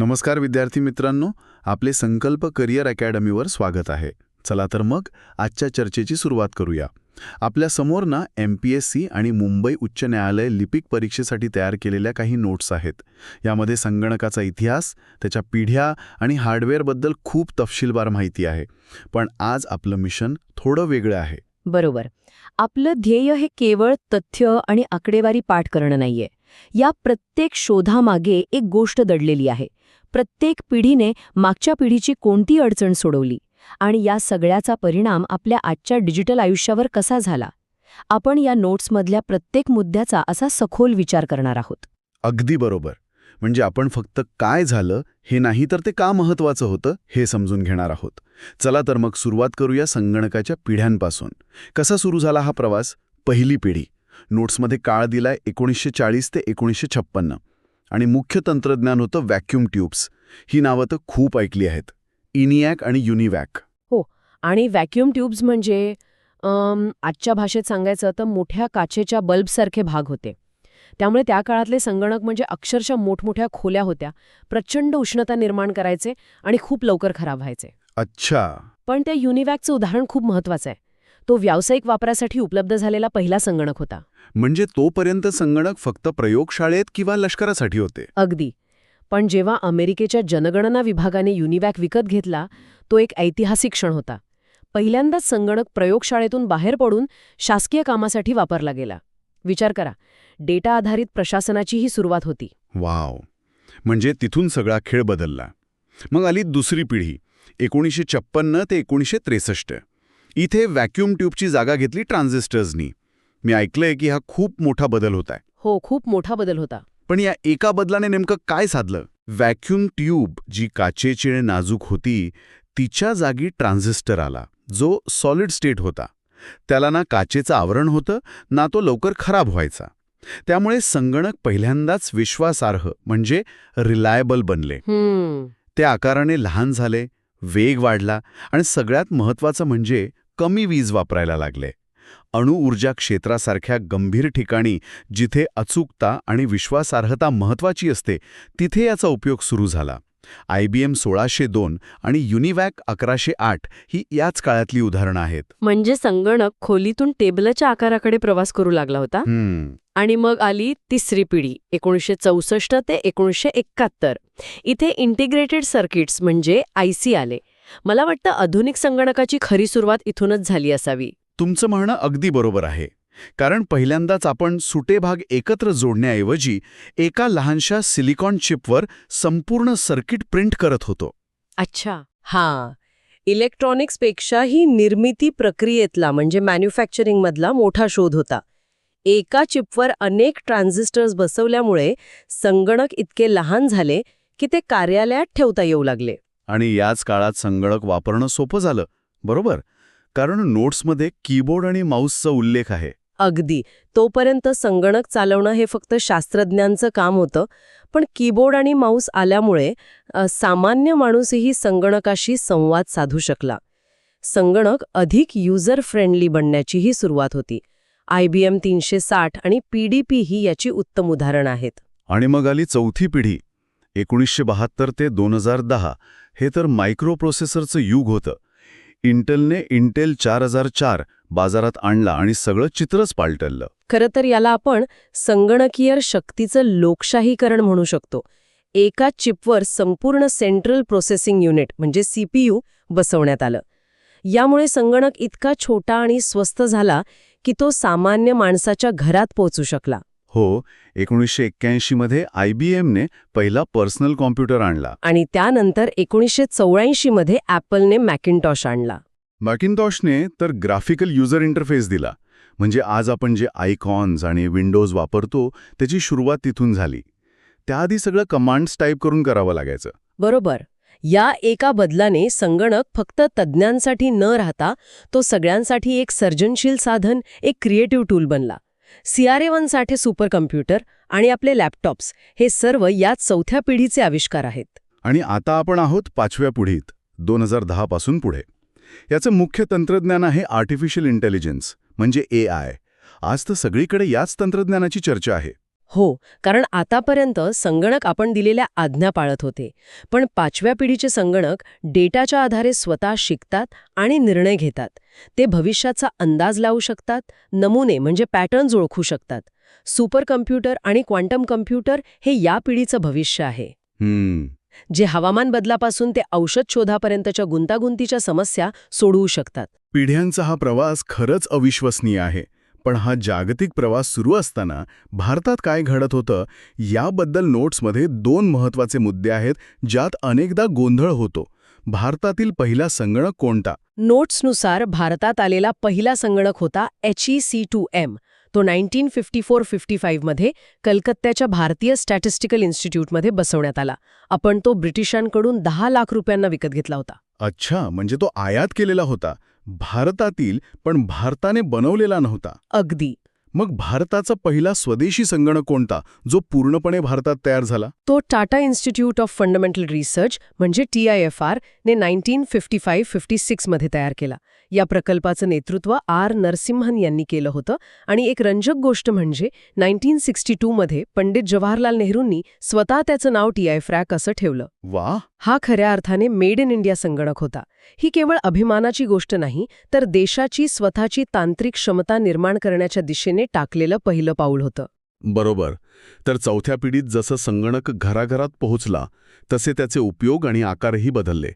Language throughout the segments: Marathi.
नमस्कार विद्यार्थी मित्रांनो आपले संकल्प करिअर अकॅडमीवर स्वागत आहे. चला तर मग आजच्या चर्चेची सुरुवात करूया. आपल्यासमोर ना एम पी एस सी आणि मुंबई उच्च न्यायालय लिपिक परीक्षेसाठी तयार केलेल्या काही नोट्स आहेत. यामध्ये संगणकाचा इतिहास त्याच्या पिढ्या आणि हार्डवेअरबद्दल खूप तपशीलवार माहिती आहे. पण आज आपलं मिशन थोडं वेगळं आहे. बरोबर. आपलं ध्येय हे केवळ तथ्य आणि आकडेवारी पाठ करणं नाहीये. या प्रत्येक शोधामागे एक गोष्ट दडलेली आहे. प्रत्येक पिढीने मागच्या पिढीची कोणती अडचण सोडवली? आणि या सगळ्याचा परिणाम आपल्या आजच्या डिजिटल आयुष्यावर कसा झाला? आपण या नोट्समधल्या प्रत्येक मुद्द्याचा असा सखोल विचार करणार आहोत. अगदी बरोबर. म्हणजे आपण फक्त काय झालं हे नाही तर ते का महत्वाचं होतं हे समजून घेणार आहोत. चला तर मग सुरुवात करूया संगणकाच्या पिढ्यांपासून. कसा सुरू झाला हा प्रवास? पहिली पिढी. नोट्समध्ये काळ दिलाय एकोणीसशे चाळीस ते एकोणीसशे छप्पन्न. आणि मुख्य तंत्रज्ञान होतं व्हॅक्यूम ट्यूब्स ही नावं तर खूप ऐकली आहेत. इनियॅक आणि युनिवॅक आणि व्हॅक्यूम ट्यूब्स म्हणजे आजच्या भाषेत सांगायचं तर मोठ्या काचेच्या बल्बसारखे भाग होते. त्यामुळे त्या काळातले संगणक म्हणजे अक्षरशः मोठमोठ्या खोल्या होत्या प्रचंड उष्णता निर्माण करायचे आणि खूप लवकर खराब व्हायचे. अच्छा. पण त्या युनिवॅकचं उदाहरण खूप महत्वाचं आहे. तो व्यावसायिक वापरासाठी उपलब्ध झालेला पहिला संगणक होता. म्हणजे तोपर्यंत संगणक फक्त प्रयोगशाळेत किंवा लष्करासाठी होते? अगदी. पण जेव्हा अमेरिकेच्या जनगणना विभागाने युनिवॅक विकत घेतला तो एक ऐतिहासिक क्षण होता. पहिल्यांदाच संगणक प्रयोगशाळेतून बाहेर पडून शासकीय कामासाठी वापरला गेला. विचार करा डेटा आधारित प्रशासनाची ही सुरुवात होती. वाव. म्हणजे तिथून सगळा खेळ बदलला. मग आली दुसरी पिढी एकोणीसशे छप्पन्न ते एकोणीसशे त्रेसष्ट. इथे व्हॅक्यूम ट्यूबची जागा घेतली ट्रान्झिस्टर्सनी मी ऐकलंय की हा खूप मोठा बदल होत आहे. हो खूप मोठा बदल होता. पण या एका बदलाने नेमकं काय साधलं? व्हॅक्यूम ट्यूब जी काचेची आणि नाजूक होती तिच्या जागी ट्रान्झिस्टर आला जो सॉलिड स्टेट होता. त्याला ना काचेचं आवरण होतं ना तो लवकर खराब व्हायचा. त्यामुळे संगणक पहिल्यांदाच विश्वासार्ह म्हणजे रिलायबल बनले. हम्म. ते आकाराने लहान झाले वेग वाढला आणि सगळ्यात महत्त्वाचं म्हणजे कमी वीज वापरायला लागले. अणुऊर्जा क्षेत्रासारख्या गंभीर ठिकाणी जिथे अचूकता आणि विश्वासार्हता महत्त्वाची असते तिथे याचा उपयोग सुरू झाला. आय बी एम सोळाशे दोन आणि युनिवॅक अकराशे आठ ही याच काळातली उदाहरणं आहेत. म्हणजे संगणक खोलीतून टेबलच्या आकाराकडे प्रवास करू लागला होता? आणि मग आली तिसरी पिढी एकोणीसशे चौसष्ट ते एकोणीसशे एकाहत्तर. इथे इंटिग्रेटेड सर्किट्स म्हणजे आय सी आले. मला वाटतं आधुनिक संगणकाची खरी सुरुवात इथूनच झाली असावी. तुमचं म्हणणं अगदी बरोबर आहे. कारण पहिल्यांदाच आपण सुटे भाग एकत्र जोडण्याऐवजी एका लहानशा सिलिकॉन चिपवर संपूर्ण सर्किट प्रिंट करत होतो. अच्छा. हां. इलेक्ट्रॉनिक्सपेक्षाही निर्मिती प्रक्रियेतला म्हणजे मॅन्युफॅक्चरिंगमधला मोठा शोध होता. एका चिपवर अनेक ट्रान्झिस्टर्स बसवल्यामुळे संगणक इतके लहान झाले की ते कार्यालयात ठेवता येऊ लागले. आणि याच काळात संगणक वापरणं सोपं झालं. बरोबर? कारण नोट्समध्ये कीबोर्ड आणि माऊसचा उल्लेख आहे. अगदी. तोपर्यंत संगणक चालवणं हे फक्त शास्त्रज्ञांचं काम होतं पण कीबोर्ड आणि माऊस आल्यामुळे सामान्य माणूसही संगणकाशी संवाद साधू शकला. संगणक अधिक युजर फ्रेंडली बनण्याचीही सुरुवात होती. आय बी एम तीनशे साठ आणि पी डी पी ही याची उत्तम उदाहरण आहेत. आणि मग आली चौथी पिढी. एकोणीसशे बहात्तर ते दोन हजार दहा. हे तर मायक्रो प्रोसेसरचं युग होतं. इंटेलने इंटेल चार हजार चार बाजारात आणला आणि सगळं चित्रच पालटलं. खरं तर याला आपण संगणकीय शक्तीचं लोकशाहीकरण म्हणू शकतो. एका चिपवर संपूर्ण सेंट्रल प्रोसेसिंग युनिट म्हणजे सीपीयू बसवण्यात आलं. यामुळे संगणक इतका छोटा आणि स्वस्त झाला की तो सामान्य माणसाच्या घरात पोहोचू शकला. हो एकोणीसशे एक्क्याऐंशीमध्ये आय बी एमने पहिला पर्सनल कॉम्प्युटर आणला. आणि त्यानंतर एकोणीसशे चौऱ्याऐंशीमध्ये ॲपलने मॅकिनटॉश आणला. मॅकिनटॉशने तर ग्राफिकल युजर इंटरफेस दिला. म्हणजे आज आपण जे आयकॉन्स आणि विंडोज वापरतो त्याची सुरुवात तिथून झाली. त्याआधी सगळं कमांड्स टाईप करून करावं लागायचं. बरोबर. या एका बदलाने संगणक फक्त तज्ज्ञांसाठी न राहता तो सगळ्यांसाठी एक सर्जनशील साधन एक क्रिएटिव्ह टूल बनला. सीआरए वनसाठी सुपर कम्प्युटर आणि आपले लॅपटॉप्स हे सर्व याच चौथ्या पिढीचे आविष्कार आहेत. आणि आता आपण आहोत पाचव्या पिढीत दोन हजार दहा पासून पुढे. याचं मुख्य तंत्रज्ञान आहे आर्टिफिशियल इंटेलिजन्स म्हणजे ए आय. आज तर सगळीकडे याच तंत्रज्ञानाची चर्चा आहे. हो कारण आतापर्यंत संगणक आपण दिलेल्या आज्ञा पाळत होते. पण पाचव्या पिढीचे संगणक डेटाच्या आधारे स्वतः शिकतात आणि निर्णय घेतात. ते भविष्याचा अंदाज लावू शकतात नमुने म्हणजे पॅटर्न्स ओळखू शकतात. सुपर कम्प्युटर आणि क्वांटम कम्प्युटर हे या पिढीचं भविष्य आहे. हम्म. जे हवामान बदलापासून ते औषध शोधापर्यंतच्या गुंतागुंतीच्या समस्या सोडवू शकतात. पिढ्यांचा हा प्रवास खरंच अविश्वसनीय आहे. पण हा जागतिक प्रवास सुरू असताना भारतात काय घडत होतं याबद्दल नोट्समध्ये दोन महत्त्वाचे मुद्दे आहेत ज्यात अनेकदा गोंधळ होतो. भारतातील पहिला संगणक कोणता? नोट्सनुसार भारतात आलेला पहिला संगणक होता H E C two M तो नाईन्टीन फिफ्टी फोर फिफ्टी फाईव्हमध्ये कलकत्त्याच्या भारतीय स्टॅटिस्टिकल इन्स्टिट्यूटमध्ये बसवण्यात आला. आपण तो ब्रिटिशांकडून दहा लाख रुपयांना विकत घेतला होता. अच्छा म्हणजे तो आयात केलेला होता. भारतातील पण भारताने बनवलेला नव्हता. अगदी. मग भारताचा पहिला स्वदेशी संगणक कोणता जो पूर्णपणे भारतात तयार झाला? तो Tata institute of fundamental research म्हणजे टी आय एफ आर ने नाईन्टीन फिफ्टी फाईव्ह फिफ्टी सिक्समध्ये तयार केला. या प्रकल्पाचं नेतृत्व आर नरसिम्हन यांनी केलं होतं. आणि एक रंजक गोष्ट म्हणजे नाईन्टीन सिक्स्टी टूमध्ये पंडित जवाहरलाल नेहरूंनी स्वतः त्याचं नाव टी आय फ्रॅक असं ठेवलं. वा हा खऱ्या अर्थाने मेड इन इंडिया संगणक होता. ही केवळ अभिमानाची गोष्ट नाही तर देशाची स्वतःची तांत्रिक क्षमता निर्माण करण्याच्या दिशेने टाकलेलं पहिलं पाऊल होतं. बरोबर. तर चौथ्या पिढीत जसं संगणक घराघरात पोहोचला तसे त्याचे उपयोग आणि आकारही बदलले.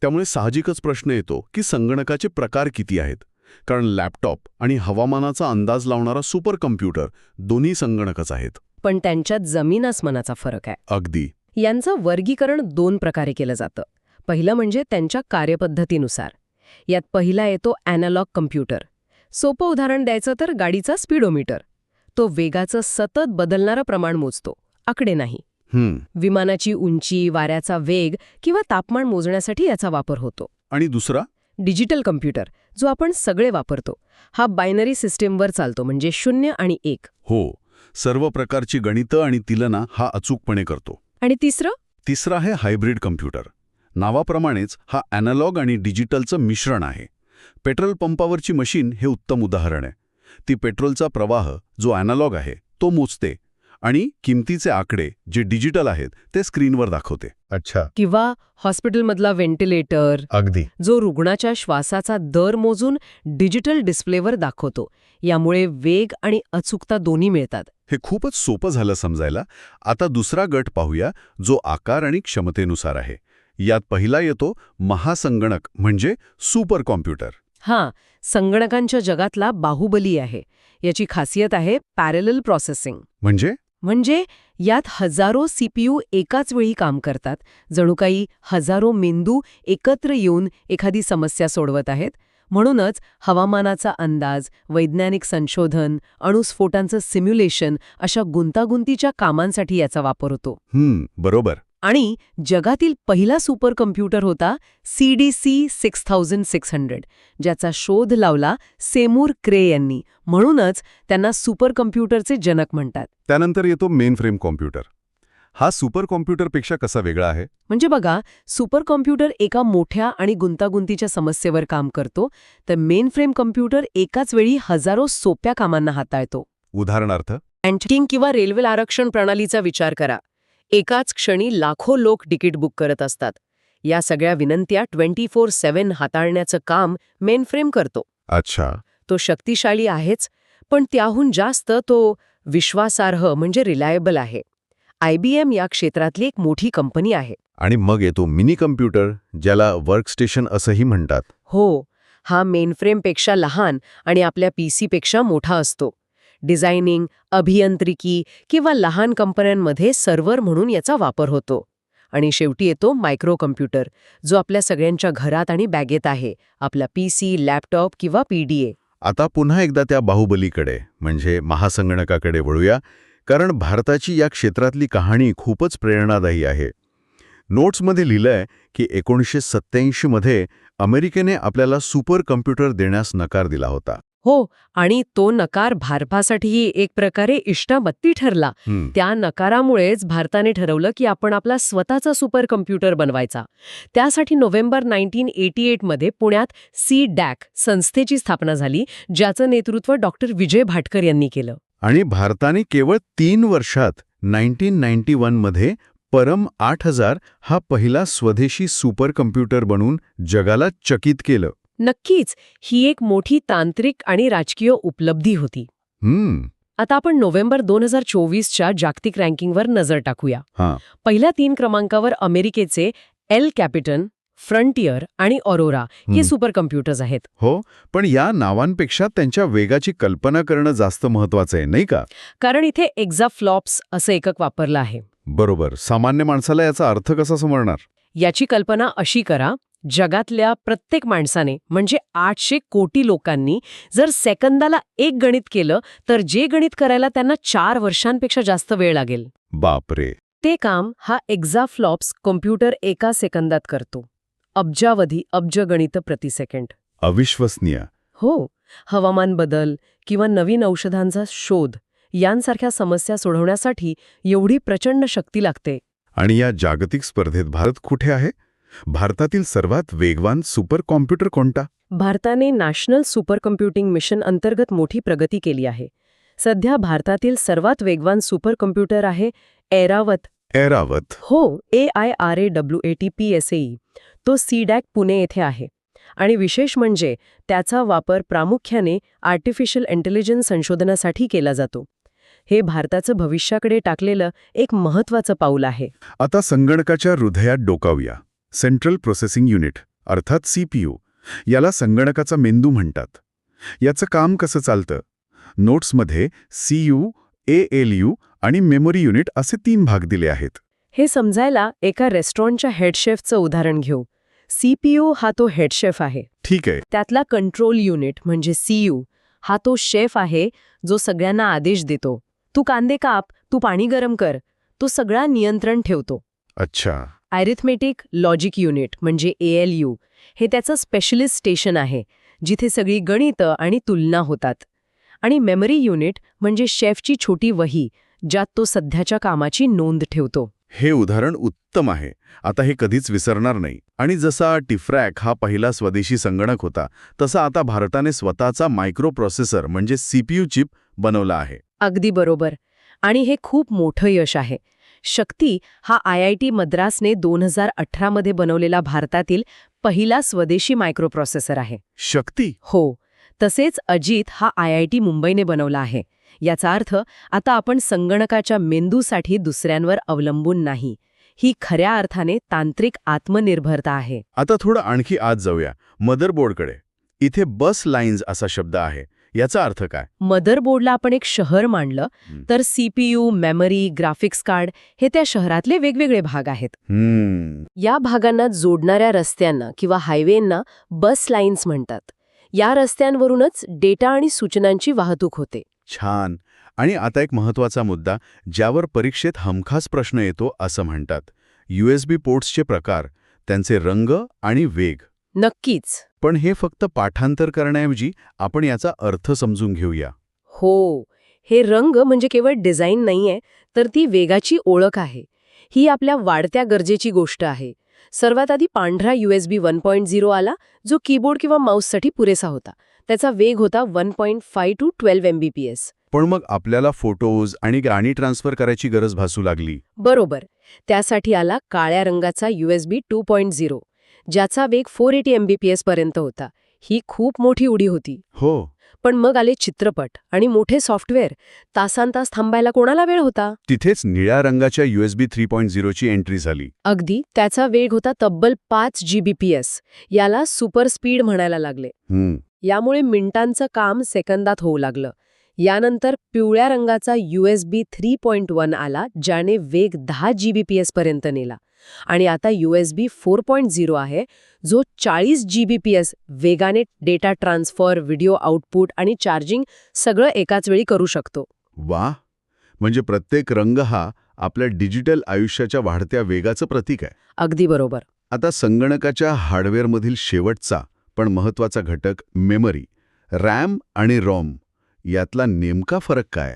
त्यामुळे साहजिकच प्रश्न येतो की संगणकाचे प्रकार किती आहेत? कारण लॅपटॉप आणि हवामानाचा अंदाज लावणारा सुपर कम्प्युटर दोन्ही संगणकच आहेत. पण त्यांच्यात जमीन आसमानाचा फरक आहे. अगदी. यांचं वर्गीकरण दोन प्रकारे केलं जातं. पहिलं म्हणजे त्यांच्या कार्यपद्धतीनुसार. यात पहिला येतो ॲनालॉग कम्प्युटर सोपं उदाहरण द्यायचं तर गाडीचा स्पीडोमीटर. तो वेगाचं सतत बदलणारं प्रमाण मोजतो. आकडे नाही. विमानाची उंची वाऱ्याचा वेग किंवा तापमान मोजण्यासाठी याचा वापर होतो. आणि दुसरा? डिजिटल कम्प्युटर जो आपण सगळे वापरतो. हा बायनरी सिस्टीमवर चालतो म्हणजे शून्य आणि एक. हो. सर्व प्रकारची गणितं आणि तिलना हा अचूकपणे करतो. आणि तिसरं? तिसरा आहे हायब्रिड कम्प्युटर. नावाप्रमाणेच हा ॲनालॉग आणि डिजिटलचं मिश्रण आहे. पेट्रोल पंपावरची मशीन हे उत्तम उदाहरण आहे. ती पेट्रोलचा प्रवाह जो ॲनालॉग आहे तो मोजते. आणि किमतीचे आकडे जे डिजिटल आहेत ते स्क्रीनवर दाखवते. अच्छा. किंवा हॉस्पिटलमधला व्हेंटिलेटर. अगदी. जो रुग्णाच्या श्वासाचा दर मोजून डिजिटल डिस्प्लेवर दाखवतो. यामुळे वेग आणि अचूकता दोन्ही मिळतात. हे खूपच सोपं झालं समजायला. आता दुसरा गट पाहूया जो आकार आणि क्षमतेनुसार आहे. यात पहिला येतो महासंगणक म्हणजे सुपर कॉम्प्युटर हां संगणकांच्या जगातला बाहुबली आहे. याची खासियत आहे पॅरेलल प्रोसेसिंग. म्हणजे? म्हणजे यात हजारो सीपीयू एकाच वेळी काम करतात. जणू काही हजारो मेंदू एकत्र येऊन एखादी समस्या सोडवत आहेत. म्हणूनच हवामानाचा अंदाज वैज्ञानिक संशोधन अणुस्फोटांचं सिम्युलेशन अशा गुंतागुंतीच्या कामांसाठी याचा वापर होतो. बरोबर. आणि जगातील पहिला सुपर कम्प्युटर होता C D C six thousand six hundred ज्याचा शोध लावला सेमूर क्रे यांनी. म्हणूनच त्यांना सुपर कम्प्युटरचे जनक म्हणतात. त्यानंतर येतो मेन फ्रेम कॉम्प्युटर. हा सुपर कॉम्प्युटरपेक्षा कसा वेगळा आहे? म्हणजे बघा सुपर कॉम्प्युटर एका मोठ्या आणि गुंतागुंतीच्या समस्येवर काम करतो तर मेन फ्रेम कम्प्युटर एकाच वेळी हजारो सोप्या कामांना हाताळतो. उदाहरणार्थ? बँकिंग किंवा रेल्वे आरक्षण प्रणालीचा विचार करा. एकाच क्षणी लाखो लोक तिकीट बुक करत असतात. या सगळ्या विनंत्या ट्वेंटी फोर सेव्हन हाताळण्याचं काम मेनफ्रेम करतो. अच्छा. तो शक्तिशाली आहेच पण त्याहून जास्त तो विश्वासार्ह म्हणजे रिलायबल आहे. आयबीएम या क्षेत्रातली एक मोठी कंपनी आहे. आणि मग येतो मिनी कम्प्युटर ज्याला वर्कस्टेशन असंही म्हणतात. हो हा मेनफ्रेमपेक्षा लहान आणि आपल्या पीसीपेक्षा मोठा असतो. डिझायनिंग अभियांत्रिकी किंवा लहान कंपन्यांमध्ये सर्व्हर म्हणून याचा वापर होतो. आणि शेवटी येतो मायक्रो कम्प्युटर जो आपल्या सगळ्यांच्या घरात आणि बॅगेत आहे आपला पीसी लॅपटॉप किंवा पीडीए आता पुन्हा एकदा त्या बाहुबलीकडे म्हणजे महासंगणकाकडे वळूया कारण भारताची या क्षेत्रातली कहाणी खूपच प्रेरणादायी आहे. नोट्समध्ये लिहिलंय की एकोणीसशे सत्त्याऐंशीमध्ये अमेरिकेने आपल्याला सुपर कम्प्युटर देण्यास नकार दिला होता. हो आणि तो नकार भारतासाठीही एक प्रकारे इष्टाबत्ती ठरला. त्या नकारामुळेच भारताने ठरवलं की आपण आपला स्वतःचा सुपर कम्प्युटर बनवायचा. त्यासाठी नोव्हेंबर नाईन्टीन एटी एटमध्ये पुण्यात सी डॅक संस्थेची स्थापना झाली ज्याचं नेतृत्व डॉक्टर विजय भाटकर यांनी केलं. आणि भारताने केवळ तीन वर्षात नाईन्टीन नाईन्टी मध्ये परम आठ हजार हा पहिला स्वदेशी सुपर कम्प्युटर बनून जगाला चकित केलं. नक्कीच ही एक मोठी तांत्रिक आणि राजकीय उपलब्धी होती. हम्म. आता आपण नोव्हेंबर दोन हजार चोवीसच्या जागतिक रँकिंगवर नजर टाकूया. हां. पहिल्या तीन क्रमांकावर अमेरिकेचे एल कॅपिटन फ्रंटियर आणि ऑरोरा हे. सुपर कम्प्युटर्स आहेत. हो पण या नावांपेक्षा त्यांच्या वेगाची कल्पना करणं जास्त महत्वाचं आहे नाही का? कारण इथे एक्झाफ्लॉप्स असं एकक वापरलं आहे. बरोबर सामान्य माणसाला याचा अर्थ कसा समजणार? याची कल्पना अशी करा जगातल्या प्रत्येक माणसाने म्हणजे आठशे कोटी लोकांनी जर सेकंदाला एक गणित केलं तर जे गणित करायला त्यांना चार वर्षांपेक्षा जास्त वेळ लागेल. बापरे! ते काम हा एक्झाफ्लॉप्स कॉम्प्युटर एका सेकंदात करतो. अब्जावधी अब्ज गणित प्रति सेकंड. अविश्वसनीय. हो हवामान बदल किंवा नवीन औषधांचा शोध यांसारख्या समस्या सोडवण्यासाठी एवढी प्रचंड शक्ती लागते. आणि या जागतिक स्पर्धेत भारत कुठे आहे? भारतातील सर्वात वेगवान सुपर कॉम्प्युटर कोणता? भारताने नॅशनल सुपर कम्प्युटिंग मिशन अंतर्गत मोठी प्रगती केली आहे. सध्या भारतातील सर्वात वेगवान सुपर कम्प्युटर आहे एरावत. ऐरावत हो A I R A W A T P S E तो सीडॅक पुणे येथे आहे. आणि विशेष म्हणजे त्याचा वापर प्रामुख्याने आर्टिफिशियल इंटेलिजन्स संशोधनासाठी केला जातो. हे भारताचं भविष्याकडे टाकलेलं एक महत्वाचं पाऊल आहे. आता संगणकाच्या हृदयात डोकावूया. सेंट्रल प्रोसेसिंग युनिट अर्थात सीपीयू याला संगणकाचा मेंदू म्हणतात. याचं काम कसं चालतं? नोट्समध्ये सीयू एएलयू आणि मेमरी युनिट असे तीन भाग दिले आहेत. हे समजायला एका रेस्टॉरंटच्या हेडशेफचं उदाहरण घेऊ. सीपीयू हा तो हेडशेफ आहे. ठीक आहे. त्यातला कंट्रोल युनिट म्हणजे सीयू हा तो शेफ आहे जो सगळ्यांना आदेश देतो. तू कांदे काप तू पाणी गरम कर. तो सगळा नियंत्रण ठेवतो. अच्छा. अरिथमेटिक लॉजिक युनिट म्हणजे एएलयू हे त्याचं स्पेशलिस्ट स्टेशन आहे जिथे सगळी गणितं आणि तुलना होतात. आणि मेमरी युनिट म्हणजे शेफची छोटी वही ज्यात तो सध्याच्या कामाची नोंद ठेवतो. हे उदाहरण उत्तम आहे. आता हे कधीच विसरणार नाही. आणि जसा टिफ्रॅक हा पहिला स्वदेशी संगणक होता तसा आता भारताने स्वतःचा मायक्रो प्रोसेसर म्हणजे सीपीयू चिप बनवला आहे. अगदी बरोबर. आणि हे खूप मोठं यश आहे. शक्ती हा आय आय टी मद्रासने दोन हजार अठरामध्ये बनवलेला भारतातील पहिला स्वदेशी मायक्रोप्रोसेसर आहे. शक्ती? हो. तसेच अजित हा आय आय टी मुंबईने बनवला आहे. याचा अर्थ आता आपण संगणकाच्या मेंदूसाठी दुसऱ्यांवर अवलंबून नाही. ही खऱ्या अर्थाने तांत्रिक आत्मनिर्भरता आहे. आता थोडं आणखी आत जाऊया. मदरबोर्डकडे. इथे बस लाईन्स असा शब्द आहे. याचा अर्थ काय? मदरबोर्डला आपण एक शहर मांडलं. तर सीपीयू मेमरी ग्राफिक्स कार्ड हे त्या शहरातले वेगवेगळे भाग आहेत. या भागांना जोडणाऱ्या रस्त्यांना किंवा हायवेंना बस लाईन्स म्हणतात. या रस्त्यांवरूनच डेटा आणि सूचनांची वाहतूक होते. छान. आणि आता एक महत्त्वाचा मुद्दा ज्यावर परीक्षेत हमखास प्रश्न येतो असं म्हणतात. यूएसबी पोर्ट्सचे प्रकार त्यांचे रंग आणि वेग. नक्कीच. पण हे फक्त पाठांतर करण्याऐवजी आपण याचा अर्थ समजून घेऊया. हो हे रंग म्हणजे केवळ डिझाईन नाहीये तर ती वेगाची ओळख आहे. ही आपल्या वाढत्या गरजेची गोष्ट आहे. सर्वात आधी पांढरा यूएसबी वन पॉईंट झिरो आला जो कीबोर्ड किंवा माऊससाठी पुरेसा होता. त्याचा वेग होता one point five two twelve Mbps पण मग आपल्याला फोटोज आणि गाणी ट्रान्सफर करायची गरज भासू लागली. बरोबर. त्यासाठी आला काळ्या रंगाचा यूएसबी टू पॉईंट झिरो ज्याचा वेग फोर एटी एमबीपीएस पर्यंत होता. ही खूप मोठी उडी होती. हो. पण मग आले चित्रपट आणि मोठे सॉफ्टवेअर. तासांतास थांबायला कोणाला वेळ होता? तिथेच निळ्या रंगाच्या यूएसबी थ्री पॉईंट झिरोची एंट्री झाली. अगदी त्याचा वेग होता तब्बल पाच जीबीपीएस याला सुपर स्पीड म्हणायला लागले. यामुळे मिनिटांचं काम सेकंदात होऊ लागलं. यानंतर पिवळ्या रंगाचा यूएसबी थ्री पॉईंट वन आला ज्याने वेग दहा जीबीपीएस पर्यंत नेला. आणि आता यूएसबी फोर पॉईंट झिरो आहे जो चाळीस जीबीपीएस वेगाने डेटा ट्रान्सफर व्हिडिओ आउटपुट आणि चार्जिंग सगळं एकाच वेळी करू शकतो. वा म्हणजे प्रत्येक रंग हा आपल्या डिजिटल आयुष्याच्या वाढत्या वेगाचं प्रतीक आहे. अगदी बरोबर. आता संगणकाच्या हार्डवेअरमधील शेवटचा पण महत्त्वाचा घटक मेमरी रॅम आणि रॉम यातला नेमका फरक काय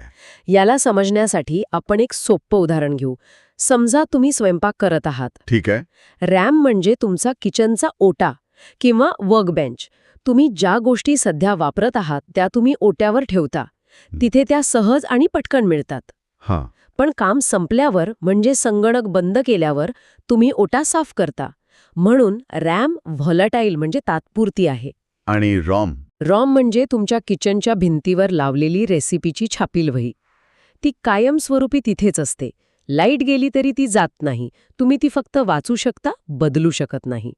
याला समजण्यासाठी आपण एक सोपं उदाहरण घेऊ. समजा तुम्ही स्वयंपाक करत आहात. ठीक आहे. रॅम म्हणजे तुमचा किचनचा ओटा किंवा वर्कबेंच. तुम्ही ज्या गोष्टी सध्या वापरत आहात त्या तुम्ही ओट्यावर ठेवता. तिथे त्या सहज आणि पटकन मिळतात. हां. पण काम संपल्यावर म्हणजे संगणक बंद केल्यावर तुम्ही ओटा साफ करता. म्हणून रॅम व्हॉलटाईल म्हणजे तात्पुरती आहे. आणि रॉम? रॉम म्हणजे तुमच्या किचनच्या भिंतीवर लावलेली रेसिपीची छापील वही ती कायमस्वरूपी तिथेच असते. लाइट गेली तरी ती जात नाही. तुम्ही ती फक्त वाचू शकता बदलू शकत नाही.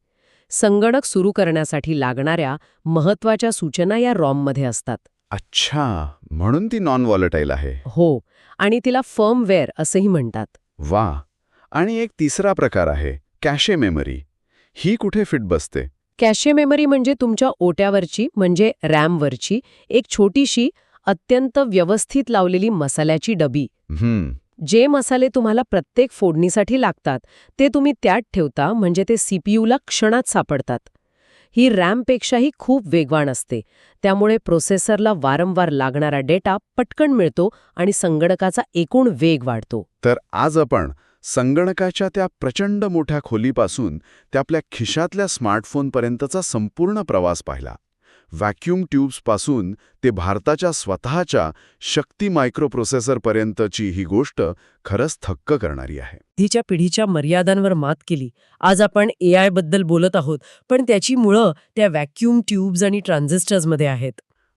संगणक सुरू करण्यासाठी लागणाऱ्या महत्त्वाच्या सूचना या रॉममध्ये असतात. अच्छा म्हणून ती नॉन वॉलटाईल आहे. हो आणि तिला फर्मवेअर असंही म्हणतात. वा आणि एक तिसरा प्रकार आहे कॅशे मेमरी. ही कुठे फिट बसते? कॅशे मेमरी म्हणजे तुमच्या ओट्यावरची म्हणजे रॅमवरची एक छोटीशी अत्यंत व्यवस्थित लावलेली मसाल्याची डबी. हम्म जे मसाले तुम्हाला प्रत्येक फोडणीसाठी लागतात ते तुम्ही त्यात ठेवता म्हणजे ते सीपीयूला क्षणात सापडतात. ही रॅमपेक्षाही खूप वेगवान असते. त्यामुळे प्रोसेसरला वारंवार लागणारा डेटा पटकन मिळतो आणि संगणकाचा एकूण वेग वाढतो. तर आज आपण संगणकाच्या त्या प्रचंड मोठ्या खोलीपासून त्या आपल्या खिशातल्या स्मार्टफोनपर्यंतचा संपूर्ण प्रवास पाहिला. व्हॅक्यूम ट्यूब्सपासून ते भारताच्या स्वतःच्या शक्ती मायक्रोप्रोसेसरपर्यंतची ही गोष्ट खरंच थक्क करणारी आहे. आधीच्या पिढीच्या मर्यादांवर मात केली. आज आपण ए आयबद्दल बोलत आहोत पण त्याची मुळं त्या व्हॅक्यूम ट्यूब्स आणि ट्रान्झिस्टर्समध्ये आहेत.